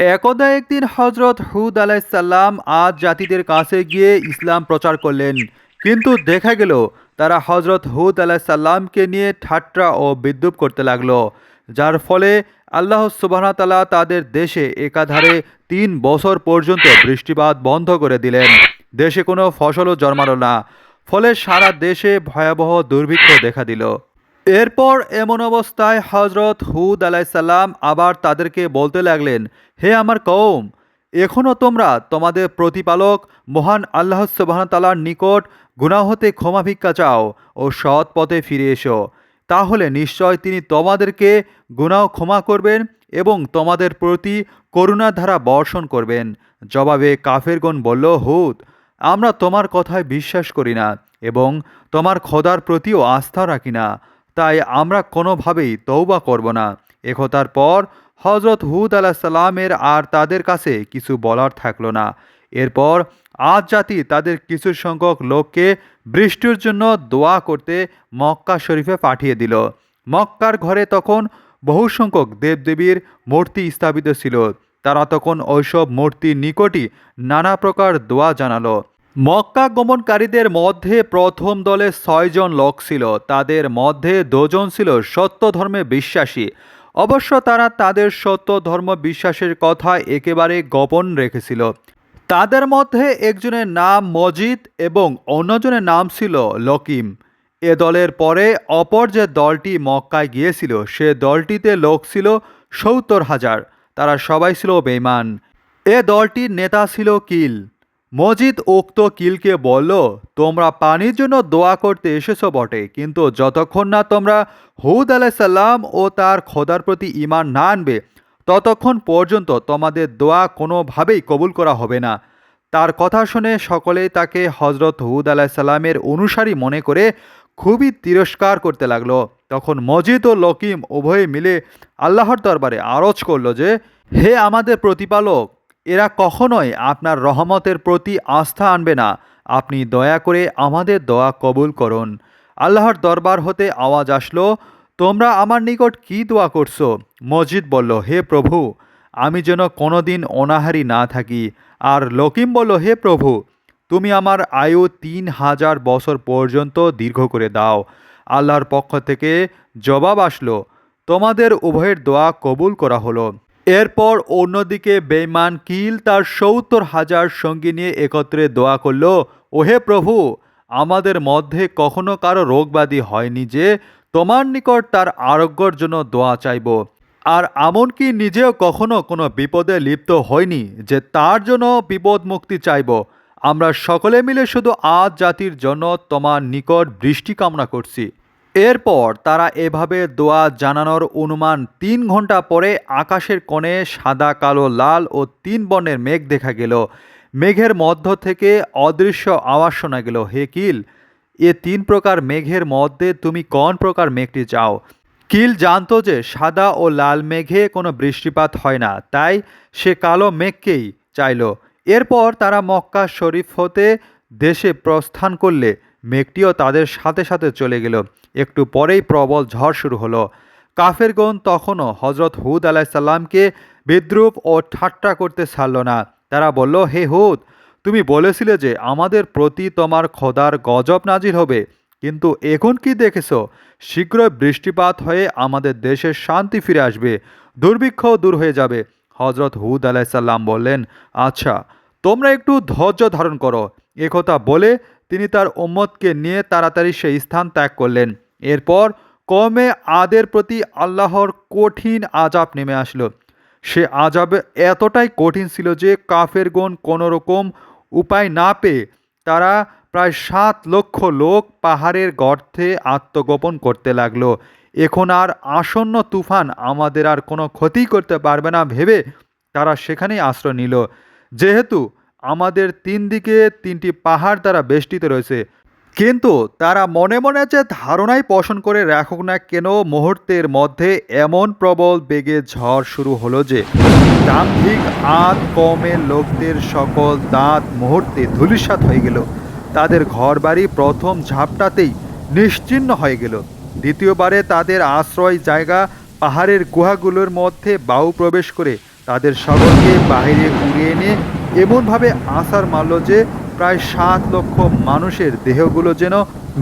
একদা একদিন হজরত হুদ আলাইসাল্লাম আজ জাতিদের কাছে গিয়ে ইসলাম প্রচার করলেন। কিন্তু দেখা গেল, তারা হজরত হুদ আলাইসাল্লামকে নিয়ে ঠাট্টা ও বিদ্রুপ করতে লাগল, যার ফলে আল্লাহ সুবাহতালা তাদের দেশে একাধারে তিন বছর পর্যন্ত বৃষ্টিপাত বন্ধ করে দিলেন। দেশে কোনো ফসলও জন্মালো না, ফলে সারা দেশে ভয়াবহ দুর্ভিক্ষ দেখা দিল। এরপর এমন অবস্থায় হজরত হুদ আলাইসাল্লাম আবার তাদেরকে বলতে লাগলেন, হে আমার কৌম এখনও তোমরা তোমাদের প্রতিপালক মহান আল্লাহ সুবাহতালার নিকট গুনাহ হতে ক্ষমা ভিক্ষা চাও ও সৎ পথে ফিরে এসো। তাহলে নিশ্চয় তিনি তোমাদেরকে গুনাহ ক্ষমা করবেন এবং তোমাদের প্রতি করুণার ধারা বর্ষণ করবেন। জবাবে কাফেরগণ বলল, হুদ, আমরা তোমার কথায় বিশ্বাস করি না এবং তোমার খোদার প্রতিও আস্থা রাখি না। তাই আমরা কোনোভাবেই তৌবা করব না। একথার পর হজরত হুদ আলাহ সালামের আর তাদের কাছে কিছু বলার থাকল না। এরপর আজ জাতি তাদের কিছু সংখ্যক লোককে বৃষ্টির জন্য দোয়া করতে মক্কা শরীফে পাঠিয়ে দিল। মক্কার ঘরে তখন বহু সংখ্যক দেবদেবীর মূর্তি স্থাপিত ছিল। তারা তখন ওইসব মূর্তির নিকটই নানা প্রকার দোয়া জানালো। মক্কা গমনকারীদের মধ্যে প্রথম দলে ছয়জন লোক ছিল। তাদের মধ্যে দুজন ছিল সত্য ধর্মে বিশ্বাসী। অবশ্য তারা তাদের সত্য ধর্ম বিশ্বাসের কথা একেবারে গোপন রেখেছিল। তাদের মধ্যে একজনের নাম মজিদ এবং অন্যজনের নাম ছিল লকিম। এ দলের পরে অপর যে দলটি মক্কায় গিয়েছিল, সে দলটিতে লোক ছিল সত্তর হাজার। তারা সবাই ছিল বেইমান এ দলটির নেতা ছিল কিল। মজিদ উক্ত কিলকে বলল, তোমরা পানির জন্য দোয়া করতে এসেছ বটে, কিন্তু যতক্ষণ না তোমরা হুদ আলাইসাল্লাম ও তার খোদার প্রতি ইমান না আনবে, ততক্ষণ পর্যন্ত তোমাদের দোয়া কোনোভাবেই কবুল করা হবে না। তার কথা শুনে সকলেই তাকে হজরত হুদ আলাইসাল্লামের অনুসারী মনে করে খুবই তিরস্কার করতে লাগল। তখন মজিদ ও লকিম উভয়ে মিলে আল্লাহর দরবারে আরজ করল যে, হে আমাদের প্রতিপালক এরা কখনোই আপনার রহমতের প্রতি আস্থা আনবে না। আপনি দয়া করে আমাদের দোয়া কবুল করুন। আল্লাহর দরবার হতে আওয়াজ আসলো, তোমরা আমার নিকট কি দোয়া করছ? মসজিদ বলল, হে প্রভু, আমি যেন কোনোদিন অনাহারি না থাকি। আর লকিম বলল, হে প্রভু, তুমি আমার আয়ু তিন হাজার বছর পর্যন্ত দীর্ঘ করে দাও। আল্লাহর পক্ষ থেকে জবাব আসলো, তোমাদের উভয়ের দোয়া কবুল করা হলো। এরপর অন্যদিকে বেইমান কিল তার সত্তর হাজার সঙ্গী নিয়ে একত্রে দোয়া করল, ওহে প্রভু, আমাদের মধ্যে কখনো কারও রোগব্যাধি হয়নি যে তোমার নিকট তার আরোগ্যর জন্য দোয়া চাইব। আর এমনকি নিজেও কখনো কোনো বিপদে লিপ্ত হয়নি যে তার জন্য বিপদ মুক্তি চাইব। আমরা সকলে মিলে শুধু আজ জাতির জন্য তোমার নিকট বৃষ্টি কামনা করছি। এরপর তারা এভাবে দোয়া জানানোর অনুমান তিন ঘণ্টা পরে আকাশের কোণে সাদা, কালো, লাল ও তিন বর্ণের মেঘ দেখা গেল। মেঘের মধ্য থেকে অদৃশ্য আওয়াজ শোনা গেল, হে কিল, এ তিন প্রকার মেঘের মধ্যে তুমি কোন প্রকার মেঘটি চাও? কিল জানত যে সাদা ও লাল মেঘে কোনো বৃষ্টিপাত হয় না, তাই সে কালো মেঘকেই চাইল। এরপর তারা মক্কা শরীফ হতে দেশে প্রস্থান করলে। মেঘটিও তাদের সাথে সাথে চলে গেল। একটু পরেই প্রবল ঝড় শুরু হলো। কাফেরগণ তখনও হজরত হুদ আলাইসাল্লামকে বিদ্রুপ ও ঠাট্টা করতে ছাড়ল না। তারা বলল, হে হুদ, তুমি বলেছিলে যে আমাদের প্রতি তোমার খোদার গজব নাজির হবে। কিন্তু এখন কি দেখেছ? শীঘ্রই বৃষ্টিপাত হয়ে আমাদের দেশের শান্তি ফিরে আসবে। দুর্ভিক্ষও দূর হয়ে যাবে। হজরত হুদ আলাইসাল্লাম বললেন আচ্ছা তোমরা একটু ধৈর্য ধারণ করো। একথা বলে তিনি তার উম্মতকে নিয়ে তাড়াতাড়ি সেই স্থান ত্যাগ করলেন। এরপর কমে আদের প্রতি আল্লাহর কঠিন আজাব নেমে আসলো। সে আজাবে এতটাই কঠিন ছিল যে কাফেরগণ কোনো রকম উপায় না পেয়ে তারা প্রায় সাত লক্ষ লোক পাহাড়ের গর্তে আত্মগোপন করতে লাগল। এখন আর আসন্ন তুফান আমাদের আর কোনো ক্ষতি করতে পারবে না ভেবে তারা সেখানেই আশ্রয় নিল। যেহেতু আমাদের তিন দিকে তিনটি পাহাড় দ্বারা বেষ্টিত রয়েছে। কিন্তু তারা মনে মনে যে ধারণাই পোষণ করে রাখুক না কেন, মুহূর্তের মধ্যে এমন প্রবল বেগে ঝড় শুরু হলো যে দাম্ভিক আদ কমের লোকদের সকল দাঁত মুহূর্তে ধূলিসাৎ হয়ে গেল। তাদের ঘরবাড়ি প্রথম ঝাপটাতেই নিশ্চিহ্ন হয়ে গেল। দ্বিতীয়বারে তাদের আশ্রয় জায়গা পাহাড়ের গুহাগুলোর মধ্যে বায়ু প্রবেশ করে তাদের সকলকে বাহিরে উড়িয়ে এনে এমনভাবে আসার মারল যে প্রায় সাত লক্ষ মানুষের দেহগুলো যেন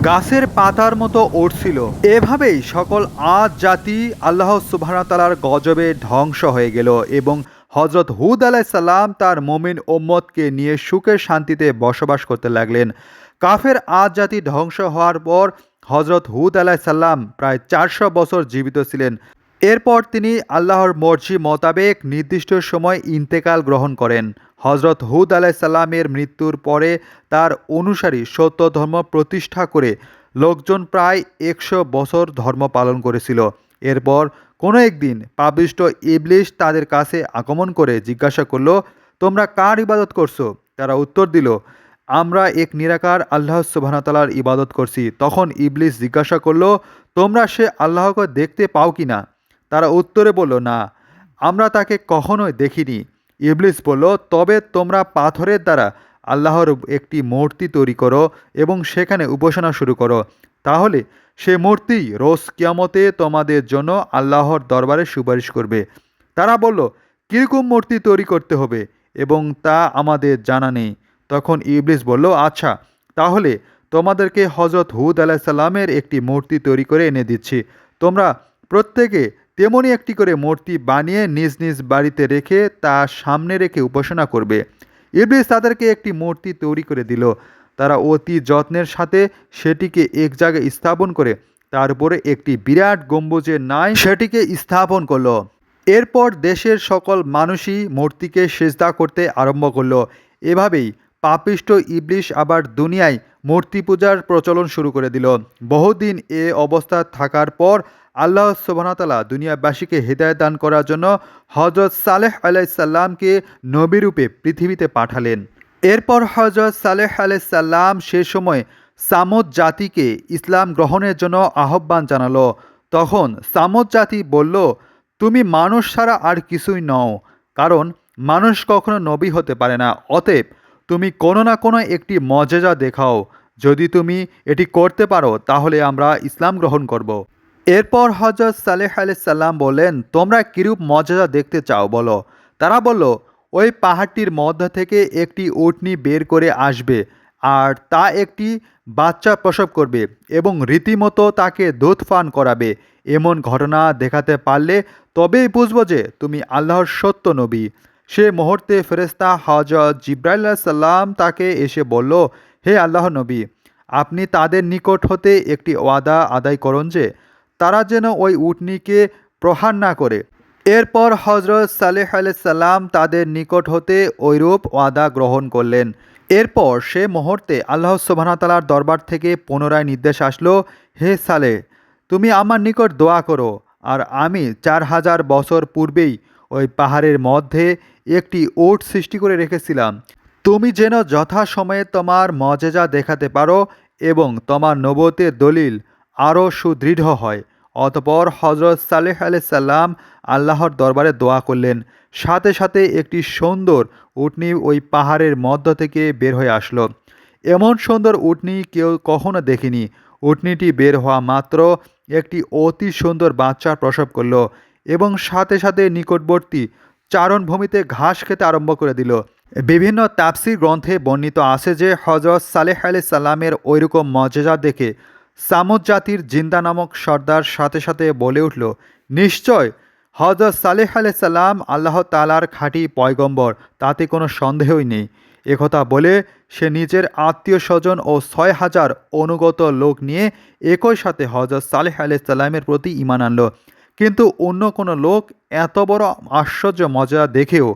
গাছের পাতার মতো উঠছিল এভাবেই সকল আজ জাতি আল্লাহ সুবাহতালার গজবে ধ্বংস হয়ে গেল এবং হজরত হুদ আলাইসাল্লাম তার মোমিন ওম্মদকে নিয়ে সুখের শান্তিতে বসবাস করতে লাগলেন। কাফের আজ জাতি ধ্বংস হওয়ার পর হজরত হুদ আলাইসাল্লাম প্রায় চারশো বছর জীবিত ছিলেন। এরপর তিনি আল্লাহর মর্জি মোতাবেক নির্দিষ্ট সময় ইন্তেকাল গ্রহণ করেন। হজরত হুদ আলাইসাল্লামের মৃত্যুর পরে তার অনুসারী সত্য ধর্ম প্রতিষ্ঠা করে লোকজন প্রায় একশো বছর ধর্ম পালন করেছিল। এরপর কোনো একদিন পাবিষ্ট ইবলিশ তাদের কাছে আগমন করে জিজ্ঞাসা করল, তোমরা কার ইবাদত করছ? তারা উত্তর দিল, আমরা এক নিরাকার আল্লাহ সুবাহতালার ইবাদত করছি। তখন ইবলিস জিজ্ঞাসা করল, তোমরা সে আল্লাহকে দেখতে পাও কি না তারা উত্তরে বলল, না, আমরা তাকে কখনোই দেখিনি। ইবলিস বলল, তবে তোমরা পাথরের দ্বারা আল্লাহর একটি মূর্তি তৈরি করো এবং সেখানে উপাসনা শুরু করো। তাহলে সে মূর্তি রোজ কিয়ামতে তোমাদের জন্য আল্লাহর দরবারে সুপারিশ করবে। তারা বলল, কীরকম মূর্তি তৈরি করতে হবে এবং তা আমাদের জানা নেই। তখন ইবলিস বলল আচ্ছা তাহলে তোমাদেরকে হজরত হুদ আলাহিসাল্লামের একটি মূর্তি তৈরি করে এনে দিচ্ছি। তোমরা প্রত্যেকে তেমনই একটি করে মূর্তি বানিয়ে নিজ নিজ বাড়িতে রেখে তা সামনে রেখে উপাসনা করবে। ইবলিস তাদেরকে একটি মূর্তি তৈরি করে দিল। তারা অতি যত্নের সাথে সেটিকে এক জায়গায় স্থাপন করে তারপরে একটি বিরাট গম্বুজের নাই সেটিকে স্থাপন করল। এরপর দেশের সকল মানুষই মূর্তিকে সেজদা করতে আরম্ভ করল। এভাবেই পাপিষ্ট ইবলিশ আবার দুনিয়ায় মূর্তি পূজার প্রচলন শুরু করে দিল। বহুদিন এ অবস্থা থাকার পর আল্লাহ সুবাহতালা দুনিয়াবাসীকে হৃদয় দান করার জন্য হজরত সালেহ আলাইসাল্লামকে নবীরূপে পৃথিবীতে পাঠালেন। এরপর হজরত সালেহ আলাইসাল্লাম সে সময় সামদ জাতিকে ইসলাম গ্রহণের জন্য আহ্বান জানালো। তখন সামদ জাতি বলল, তুমি মানুষ ছাড়া আর কিছুই নও, কারণ মানুষ কখনো নবী হতে পারে না। অতএব তুমি কোনো না কোনো একটি মজেজা দেখাও। যদি তুমি এটি করতে পারো, তাহলে আমরা ইসলাম গ্রহণ করব। এরপর হজরত সালেহ আলাইসাল্লাম বলেন তোমরা কিরূপ মজেজা দেখতে চাও বলো? তারা বলল, ওই পাহাড়টির মধ্য থেকে একটি উটনি বের করে আসবে আর তা একটি বাচ্চা প্রসব করবে এবং রীতিমতো তাকে দুধ পান করাবে। এমন ঘটনা দেখাতে পারলে তবেই বুঝব যে তুমি আল্লাহর সত্য নবী। সে মুহূর্তে ফেরেস্তা হজরত জিব্রাইল সাল্লাম তাকে এসে বলল, হে আল্লাহ নবী, আপনি তাদের নিকট হতে একটি ওয়াদা আদায় করুন যে তারা যেন ওই উটনিকে প্রহার না করে। এরপর হজরত সালেহ সাল্লাম তাদের নিকট হতে ওইরূপ ওয়াদা গ্রহণ করলেন। এরপর সে মুহূর্তে আল্লাহ সুবাহতালার দরবার থেকে পুনরায় নির্দেশ আসলো, হে সালে তুমি আমার নিকট দোয়া করো, আর আমি চার হাজার বছর পূর্বেই ওই পাহাড়ের মধ্যে একটি ওট সৃষ্টি করে রেখেছিলাম। তুমি যেন যথাসময়ে তোমার মজেজা দেখাতে পারো এবং তোমার নবতের দলিল আরও সুদৃঢ় হয়। অতপর হজরত সালেহ সাল্লাম আল্লাহর দরবারে দোয়া করলেন। সাথে সাথে একটি সুন্দর উটনি ওই পাহাড়ের মধ্য থেকে বের হয়ে আসলো। এমন সুন্দর উটনি কেউ কখনো দেখিনি। উটনিটি বের হওয়া মাত্র একটি অতি সুন্দর বাচ্চা প্রসব করল এবং সাথে সাথে নিকটবর্তী চারণভূমিতে ঘাস খেতে আরম্ভ করে দিল। বিভিন্ন তাপসির গ্রন্থে বর্ণিত আছে যে হজরত সালেহ আলি সাল্লামের ওইরকম মজেজা দেখে সামুদ জাতির জিন্দা নামক সর্দার সাথে সাথে বলে উঠল, নিশ্চয় হজরত সালেহ আলি সাল্লাম আল্লাহ তালার খাঁটি পয়গম্বর, তাতে কোনো সন্দেহই নেই। একথা বলে সে নিজের আত্মীয় স্বজন ও ছয় হাজার অনুগত লোক নিয়ে একই সাথে হজরত সালেহ আলি সাল্লামের প্রতি ইমান আনলো। কিন্তু অন্য কোনো লোক এত বড় আশ্চর্য মজা দেখেও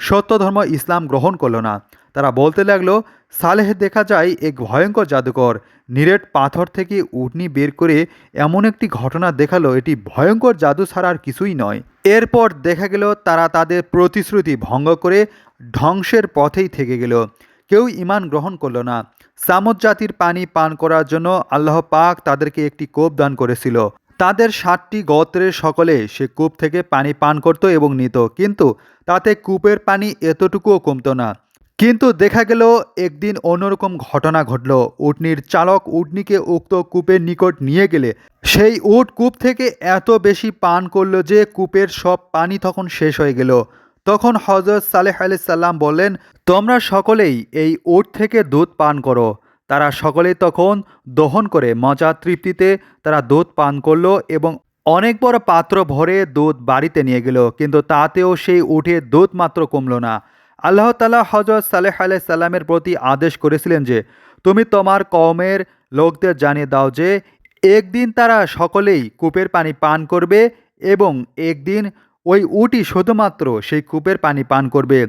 সত্য ধর্ম ইসলাম গ্রহণ করল না। তারা বলতে লাগল, সালেহ দেখা যায় এক ভয়ঙ্কর জাদুকর। নিরেট পাথর থেকে উটনি বের করে এমন একটি ঘটনা দেখাল, এটি ভয়ঙ্কর জাদু ছাড়া আর কিছুই নয়। এরপর দেখা গেল, তারা তাদের প্রতিশ্রুতি ভঙ্গ করে ধ্বংসের পথেই থেকে গেল। কেউ ইমান গ্রহণ করল না। সামদ জাতির পানি পান করার জন্য আল্লাহ পাক তাদেরকে একটি কোপ দান করেছিল। তাদের ষাটটি গোত্রের সকলে সে কূপ থেকে পানি পান করত এবং নিত। কিন্তু তাতে কূপের পানি এতটুকুও কমতো না। কিন্তু দেখা গেল, একদিন অন্যরকম ঘটনা ঘটল। উটনির চালক উটনিকে উক্ত কূপের নিকট নিয়ে গেলে। সেই উট কূপ থেকে এত বেশি পান করল যে কূপের সব পানি তখন শেষ হয়ে গেল। তখন হজরত সালেহ আলি সাল্লাম বললেন, তোমরা সকলেই এই উট থেকে দুধ পান করো। তারা সকলেই তখন দহন করে মজা তৃপ্তিতে তারা দুধ পান করল এবং অনেক বড় পাত্র ভরে দুধ বাড়িতে নিয়ে গেল। কিন্তু তাতেও সেই উঠে দুধ মাত্র কমলো না। আল্লাহ তালা হজরত সালেহ আলাই সাল্লামের প্রতি আদেশ করেছিলেন যে, তুমি তোমার কওমের লোকদের জানিয়ে দাও যে, একদিন তারা সকলেই কূপের পানি পান করবে এবং একদিন ওই উটই শুধুমাত্র সেই কূপের পানি পান করবে।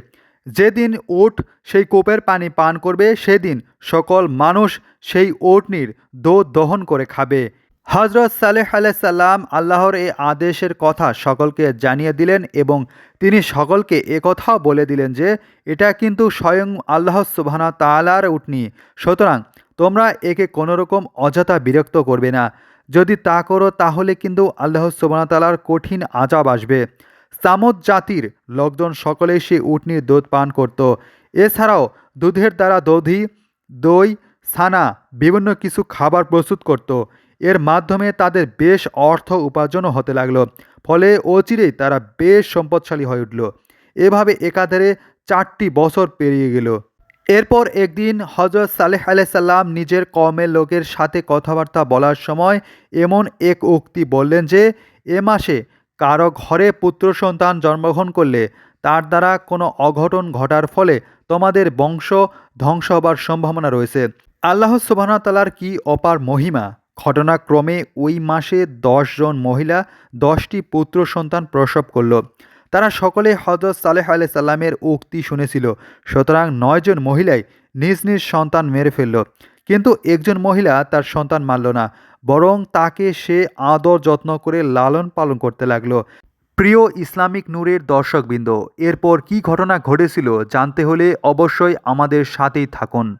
যেদিন উট সেই কূপের পানি পান করবে, সেদিন সকল মানুষ সেই উটনির দুধ দহন করে খাবে। হজরত সালেহ আলাইসাল্লাম আল্লাহর এই আদেশের কথা সকলকে জানিয়ে দিলেন এবং তিনি সকলকে একথাও বলে দিলেন যে, এটা কিন্তু স্বয়ং আল্লাহ সুবহানা তালার উটনি। সুতরাং তোমরা একে কোনো রকম অযথা বিরক্ত করবে না। যদি তা করো, তাহলে কিন্তু আল্লাহ সুবহানা তালার কঠিন আজাব আসবে। সামদ জাতির লোকজন সকলেই সেই উটনির দুধ পান করত। এছাড়াও দুধের দ্বারা দধি, দই, ছানা, বিভিন্ন কিছু খাবার প্রস্তুত করত। এর মাধ্যমে তাদের বেশ অর্থ উপার্জনও হতে লাগল, ফলে অচিরেই তারা বেশ সম্পদশালী হয়ে উঠল। এভাবে একাধারে চারটি বছর পেরিয়ে গেল। এরপর একদিন হজরত সালেহ আলাইসাল্লাম নিজের কমের লোকের সাথে কথাবার্তা বলার সময় এমন এক উক্তি বললেন যে, এ মাসে কারও ঘরে পুত্র সন্তান জন্মগ্রহণ করলে তার দ্বারা কোনো অঘটন ঘটার ফলে তোমাদের বংশ ধ্বংস হবার সম্ভাবনা রয়েছে। আল্লাহ সুবাহতালার কি অপার মহিমা? ঘটনাক্রমে ওই মাসে জন মহিলা, দশটি পুত্র সন্তান প্রসব করল। তারা সকলে হজরত সালেহ আলাই সাল্লামের উক্তি শুনেছিল। সুতরাং নয়জন মহিলাই নিজ নিজ সন্তান মেরে ফেলল। কিন্তু একজন মহিলা তার সন্তান মারল না, বরং তাকে সে আদর যত্ন করে লালন পালন করতে লাগল। প্রিয় ইসলামিক নূরের দর্শকবৃন্দ, এরপর কি ঘটনা ঘটেছিল জানতে হলে অবশ্যই আমাদের সাথেই থাকুন।